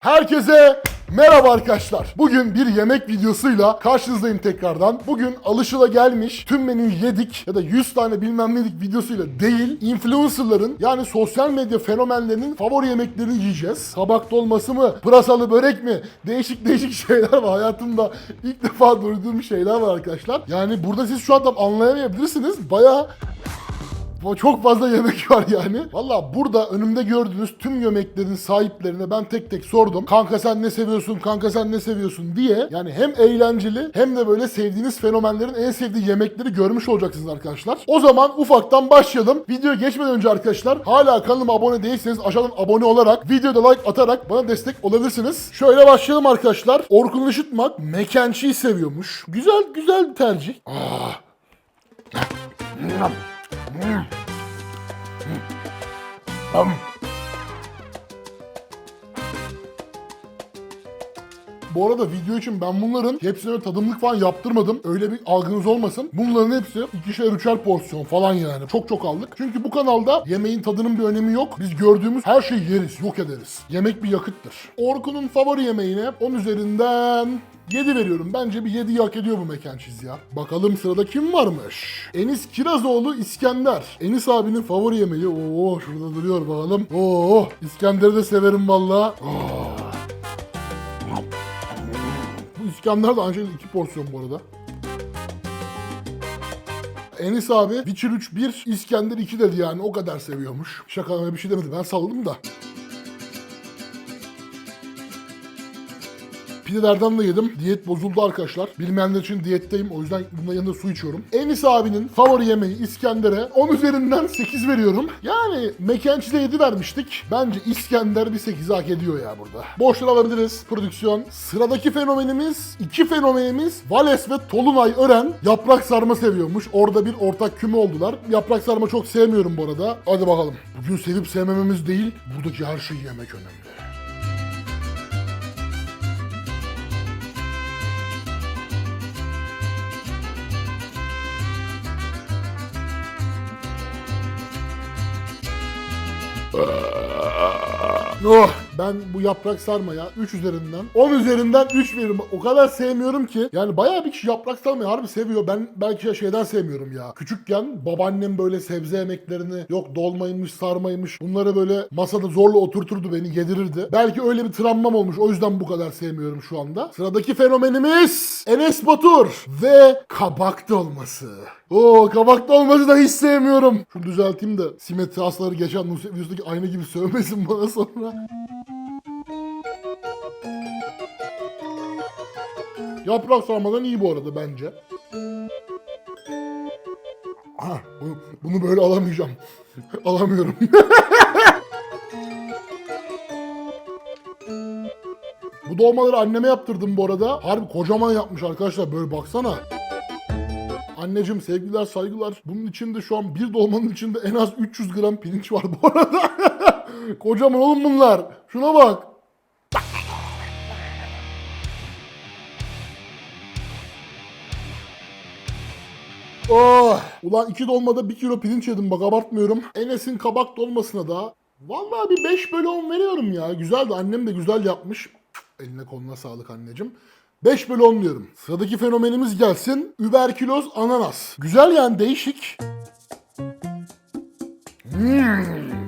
Herkese merhaba arkadaşlar. Bugün bir yemek videosuyla karşınızdayım tekrardan. Bugün alışıla gelmiş tüm menüyü yedik ya da 100 tane bilmem nedik videosuyla değil, influencerların yani sosyal medya fenomenlerinin favori yemeklerini yiyeceğiz. Kabak dolması mı, pırasalı börek mi? Değişik değişik şeyler var. Hayatımda ilk defa duyduğum şeyler var arkadaşlar. Yani burada siz şu anda anlayamayabilirsiniz. Bayağı Çok fazla yemek var yani. Valla burada önümde gördüğünüz tüm yemeklerin sahiplerine ben tek tek sordum. Kanka sen ne seviyorsun, kanka sen ne seviyorsun diye. Yani hem eğlenceli hem de böyle sevdiğiniz fenomenlerin en sevdiği yemekleri görmüş olacaksınız arkadaşlar. O zaman ufaktan başlayalım. Video geçmeden önce arkadaşlar hala kanalıma abone değilseniz aşağıdan abone olarak, videoda like atarak bana destek olabilirsiniz. Şöyle başlayalım arkadaşlar. Orkun Işıtmak cheese seviyormuş. Güzel güzel bir tercih. Ah. Bu arada video için ben bunların hepsine tadımlık falan yaptırmadım. Öyle bir algınız olmasın. Bunların hepsi ikişer üçer porsiyon falan yani. Çok çok aldık. Çünkü bu kanalda yemeğin tadının bir önemi yok. Biz gördüğümüz her şeyi yeriz, yok ederiz. Yemek bir yakıttır. Orkun'un favori yemeğine 10 üzerinden 7 veriyorum. Bence bir 7'yi hak ediyor bu mekan çiz ya. Bakalım sırada kim varmış? Enis Kirazoğlu İskender. Enis abinin favori yemeği. Oo şurada duruyor bakalım. Oo İskender'i de severim valla. Bu İskender de ancak 2 porsiyon bu arada. Enis abi Witcher 3 1, İskender 2 dedi yani o kadar seviyormuş. Şaka bir şey demedi ben salladım da. Pidelerden de yedim. Diyet bozuldu arkadaşlar. Bilmeyenler için diyetteyim. O yüzden bunun yanında su içiyorum. Enis abinin favori yemeği İskender'e 10 üzerinden 8 veriyorum. Yani mekençide 7 vermiştik. Bence İskender bir 8 hak ediyor ya burada. Boşlar alabiliriz prodüksiyon. Sıradaki fenomenimiz, iki fenomenimiz Vales ve Tolunay Ören yaprak sarma seviyormuş. Orada bir ortak küme oldular. Yaprak sarma çok sevmiyorum bu arada. Hadi bakalım. Bugün sevip sevmememiz değil, buradaki her şeyi yemek önemli. Oh, ben bu yaprak sarmaya 3 üzerinden 10 üzerinden 3 veririm. O kadar sevmiyorum ki. Yani bayağı bir kişi yaprak sarmayı harbi seviyor. Ben belki şeyden sevmiyorum ya. Küçükken babaannem böyle sebze yemeklerini yok dolmaymış sarmaymış bunları böyle masada zorla oturturdu beni yedirirdi. Belki öyle bir travmam olmuş. O yüzden bu kadar sevmiyorum şu anda. Sıradaki fenomenimiz Enes Batur ve kabak dolması. Oo kabak dolması da hiç sevmiyorum. Şunu düzelteyim de simetri hasları geçen Nusret videosundaki aynı gibi sövmesin bana sonra. Yaprak sarmadan iyi bu arada bence. Ha, bunu, bunu böyle alamayacağım. Alamıyorum. bu dolmaları anneme yaptırdım bu arada. Harbi kocaman yapmış arkadaşlar böyle baksana. Anneciğim sevgiler saygılar. Bunun içinde şu an bir dolmanın içinde en az 300 gram pirinç var bu arada. Kocaman oğlum bunlar. Şuna bak. Oh! Ulan iki dolmada bir kilo pirinç yedim bak abartmıyorum. Enes'in kabak dolmasına da vallahi bir 5 bölü 10 veriyorum ya. Güzeldi annem de güzel yapmış. Eline koluna sağlık anneciğim. 5 bölü 10 diyorum. Sıradaki fenomenimiz gelsin. Überküloz ananas. Güzel yani değişik. Hmm.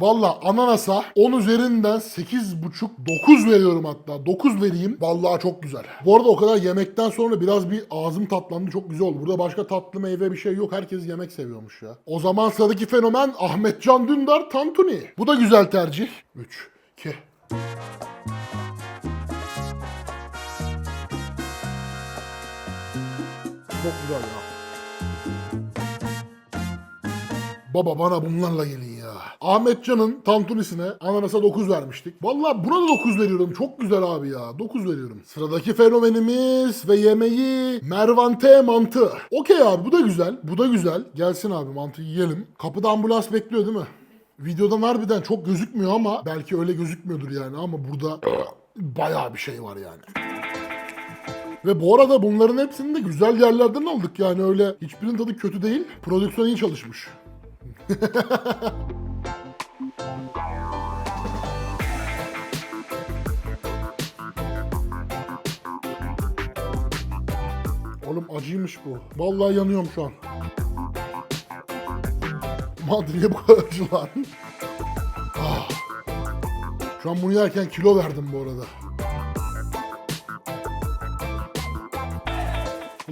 Valla ananasa 10 üzerinden 8,5-9 veriyorum hatta. 9 vereyim. Vallahi çok güzel. Bu arada o kadar yemekten sonra biraz bir ağzım tatlandı. Çok güzel oldu. Burada başka tatlı meyve bir şey yok. Herkes yemek seviyormuş ya. O zaman sıradaki fenomen Ahmetcan Dündar Tantuni. Bu da güzel tercih. 3, 2, Çok güzel ya. Baba bana bunlarla gelin ya. Ahmetcan'ın tantunisine ananasa 9 vermiştik. Vallahi buna da 9 veriyorum. Çok güzel abi ya. 9 veriyorum. Sıradaki fenomenimiz ve yemeği Mervante mantı. Okey abi bu da güzel. Bu da güzel. Gelsin abi mantı yiyelim. Kapıda ambulans bekliyor değil mi? Videodan harbiden çok gözükmüyor ama belki öyle gözükmüyordur yani ama burada bayağı bir şey var yani. Ve bu arada bunların hepsini de güzel yerlerden aldık yani öyle hiçbirinin tadı kötü değil. Prodüksiyon iyi çalışmış. Oğlum acıymış bu. Vallahi yanıyorum şu an. Madde niye bu kadar acı lan? Ah. Şu an bunu yerken kilo verdim bu arada.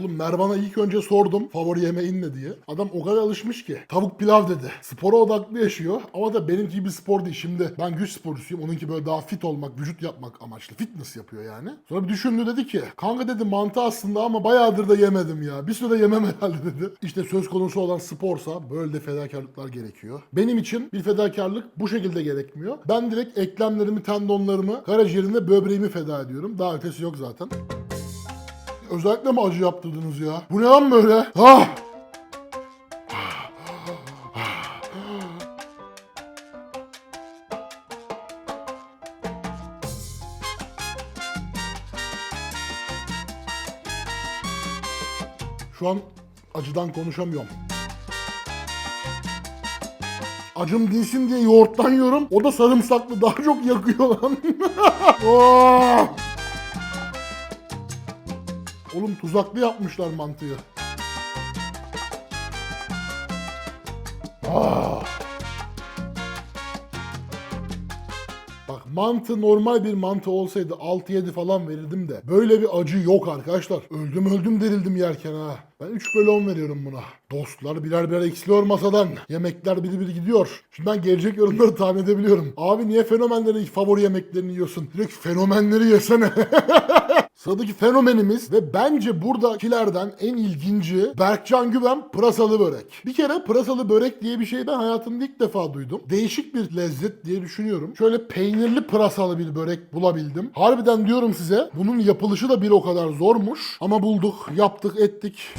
Oğlum Mervan'a ilk önce sordum favori yemeğin ne diye. Adam o kadar alışmış ki. Tavuk pilav dedi. Spora odaklı yaşıyor ama da benimki gibi spor değil. Şimdi ben güç sporcusuyum. Onunki böyle daha fit olmak, vücut yapmak amaçlı. Fitness yapıyor yani. Sonra bir düşündü dedi ki kanka dedi mantı aslında ama bayağıdır da yemedim ya. Bir süre yemem herhalde dedi. İşte söz konusu olan sporsa böyle de fedakarlıklar gerekiyor. Benim için bir fedakarlık bu şekilde gerekmiyor. Ben direkt eklemlerimi, tendonlarımı, karaciğerimi, böbreğimi feda ediyorum. Daha ötesi yok zaten. Özellikle mi acı yaptırdınız ya? Bu ne lan böyle? Ah! Şu an acıdan konuşamıyorum. Acım dinsin diye yoğurttan yiyorum. O da sarımsaklı daha çok yakıyor lan. Oh! Oğlum tuzaklı yapmışlar mantıyı. Ah. Bak mantı normal bir mantı olsaydı 6-7 falan verirdim de. Böyle bir acı yok arkadaşlar. Öldüm öldüm derildim yerken ha. Ben 3 bölü 10 veriyorum buna. Dostlar birer birer eksiliyor masadan. Yemekler biri biri gidiyor. Şimdi ben gelecek yorumları tahmin edebiliyorum. Abi niye fenomenlerin favori yemeklerini yiyorsun? Direkt fenomenleri yesene. Sıradaki fenomenimiz ve bence buradakilerden en ilginci Berkcan Güven pırasalı börek. Bir kere pırasalı börek diye bir şey ben hayatımda ilk defa duydum. Değişik bir lezzet diye düşünüyorum. Şöyle peynirli pırasalı bir börek bulabildim. Harbiden diyorum size bunun yapılışı da bir o kadar zormuş. Ama bulduk, yaptık, ettik.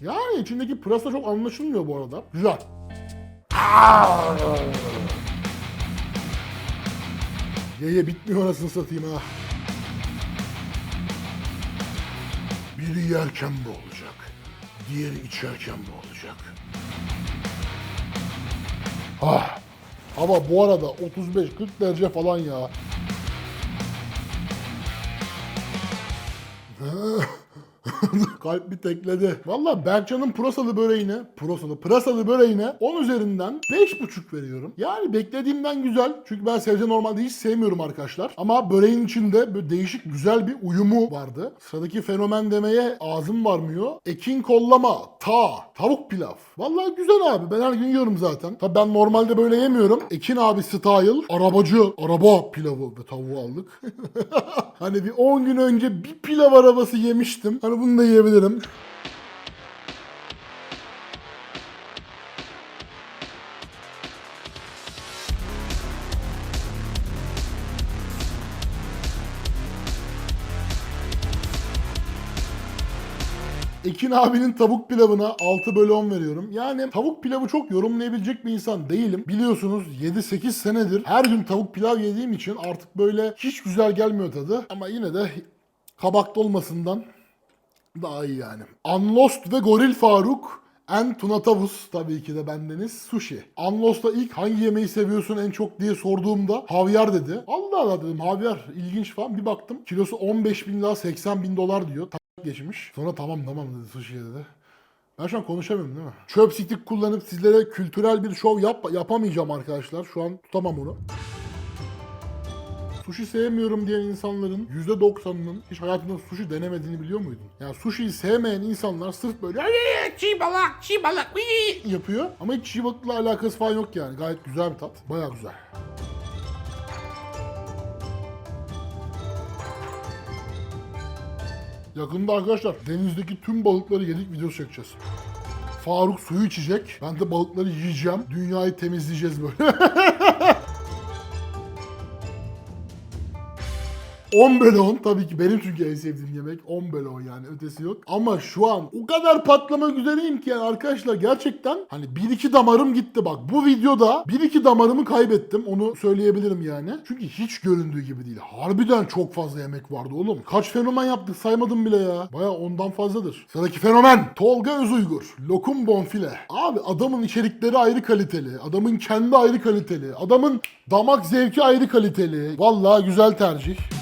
Yani içindeki pırasa çok anlaşılmıyor bu arada. Güzel. Ye ye bitmiyor anasını satayım ha. Biri yerken bu olacak. Diğeri içerken bu olacak. Ah. Ama bu arada 35-40 derece falan ya. Kalp bir tekledi. Valla Berkcan'ın pırasalı böreğine, pırasalı, pırasalı böreğine 10 üzerinden 5,5 veriyorum. Yani beklediğimden güzel. Çünkü ben sebze normalde hiç sevmiyorum arkadaşlar. Ama böreğin içinde böyle değişik güzel bir uyumu vardı. Sıradaki fenomen demeye ağzım varmıyor. Ekin kollama, ta, tavuk pilav. Valla güzel abi. Ben her gün yiyorum zaten. Tabi ben normalde böyle yemiyorum. Ekin abi style, arabacı, araba pilavı ve tavuğu aldık. hani bir 10 gün önce bir pilav arabası yemiştim. Hani bunu da yiyebilirim. Ekin abinin tavuk pilavına 6 bölü 10 veriyorum. Yani tavuk pilavı çok yorumlayabilecek bir insan değilim. Biliyorsunuz 7-8 senedir her gün tavuk pilav yediğim için artık böyle hiç güzel gelmiyor tadı. Ama yine de kabakta olmasından daha iyi yani. Unlost ve Goril Faruk en Tuna Tavus tabii ki de bendeniz sushi. Unlost'ta ilk hangi yemeği seviyorsun en çok diye sorduğumda havyar dedi. Allah Allah dedim havyar ilginç falan bir baktım. Kilosu 15 bin lira 80 bin dolar diyor. Tak geçmiş. Sonra tamam tamam dedi sushi'ye dedi. Ben şu an konuşamıyorum değil mi? Çöp stick kullanıp sizlere kültürel bir şov yap yapamayacağım arkadaşlar. Şu an tutamam onu. Sushi sevmiyorum diyen insanların %90'ının hiç hayatında sushi denemediğini biliyor muydun? Yani sushi'yi sevmeyen insanlar sırf böyle "Ay, çiğ balık, çiğ balık uy!" yapıyor. Ama hiç çiğ balıkla alakası falan yok yani. Gayet güzel bir tat. Baya güzel. Yakında arkadaşlar denizdeki tüm balıkları yedik videosu çekeceğiz. Faruk suyu içecek. Ben de balıkları yiyeceğim. Dünyayı temizleyeceğiz böyle. 10 bölü 10 tabii ki benim çünkü en sevdiğim yemek 10 bölü 10 yani ötesi yok. Ama şu an o kadar patlamak üzereyim ki yani arkadaşlar gerçekten hani 1-2 damarım gitti bak. Bu videoda 1-2 damarımı kaybettim onu söyleyebilirim yani. Çünkü hiç göründüğü gibi değil. Harbiden çok fazla yemek vardı oğlum. Kaç fenomen yaptık saymadım bile ya. Baya ondan fazladır. Sıradaki fenomen Tolga Özuygur. Lokum bonfile. Abi adamın içerikleri ayrı kaliteli. Adamın kendi ayrı kaliteli. Adamın damak zevki ayrı kaliteli. Vallahi güzel tercih.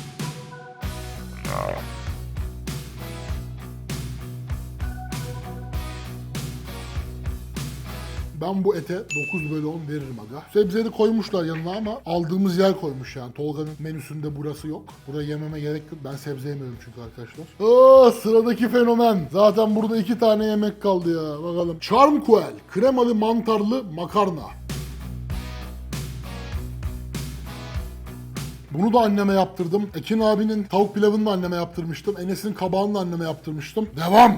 Ben bu ete 9 bölü 10 veririm aga. Sebzeleri koymuşlar yanına ama aldığımız yer koymuş yani. Tolga'nın menüsünde burası yok. Burayı yememe gerek yok. Ben sebze yemiyorum çünkü arkadaşlar. Aa, sıradaki fenomen. Zaten burada iki tane yemek kaldı ya. Bakalım. Charmquel. Kremalı mantarlı makarna. Bunu da anneme yaptırdım. Ekin abinin tavuk pilavını da anneme yaptırmıştım. Enes'in kabağını da anneme yaptırmıştım. Devam!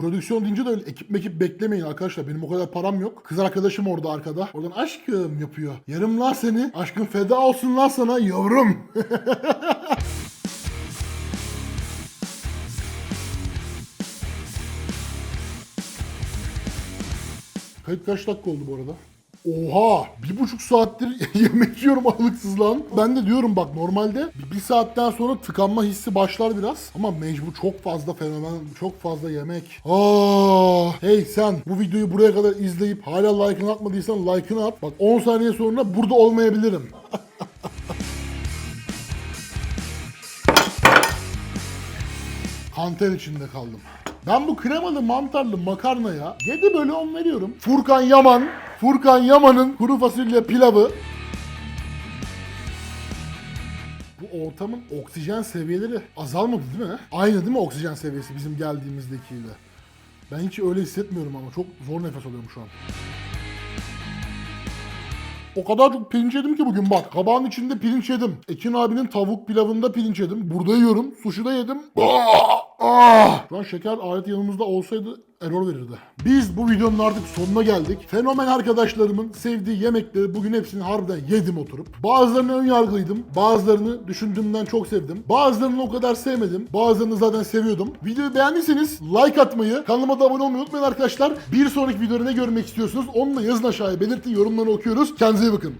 Prodüksiyon deyince de öyle ekip mekip beklemeyin arkadaşlar. Benim o kadar param yok. Kız arkadaşım orada arkada. Oradan aşkım yapıyor. Yarım lan seni. Aşkım feda olsun lan sana yavrum. Kayıt kaç dakika oldu bu arada? Oha! Bir buçuk saattir yemek yiyorum aralıksız lan. Ben de diyorum bak normalde bir saatten sonra tıkanma hissi başlar biraz. Ama mecbur çok fazla fenomen, çok fazla yemek. Aa! Hey sen bu videoyu buraya kadar izleyip hala like'ını atmadıysan like'ını at. Bak 10 saniye sonra burada olmayabilirim. Kanter içinde kaldım. Ben bu kremalı mantarlı makarnaya 7 bölü 10 veriyorum. Furkan Yaman, Furkan Yaman'ın kuru fasulye pilavı. Bu ortamın oksijen seviyeleri azalmadı değil mi? Aynı değil mi oksijen seviyesi bizim geldiğimizdekiyle? Ben hiç öyle hissetmiyorum ama çok zor nefes alıyorum şu an. O kadar çok pirinç yedim ki bugün bak. Kabağın içinde pirinç yedim. Ekin abinin tavuk pilavında pirinç yedim. Burada yiyorum. Sushi da yedim. Ah! Ah! Şu an şeker aleti yanımızda olsaydı error verirdi. Biz bu videonun artık sonuna geldik. Fenomen arkadaşlarımın sevdiği yemekleri bugün hepsini harbiden yedim oturup. Bazılarını ön yargılıydım. Bazılarını düşündüğümden çok sevdim. Bazılarını o kadar sevmedim. Bazılarını zaten seviyordum. Videoyu beğendiyseniz like atmayı, kanalıma da abone olmayı unutmayın arkadaşlar. Bir sonraki videoda ne görmek istiyorsunuz onu da yazın aşağıya belirtin. Yorumlarını okuyoruz. Kendinize iyi bakın.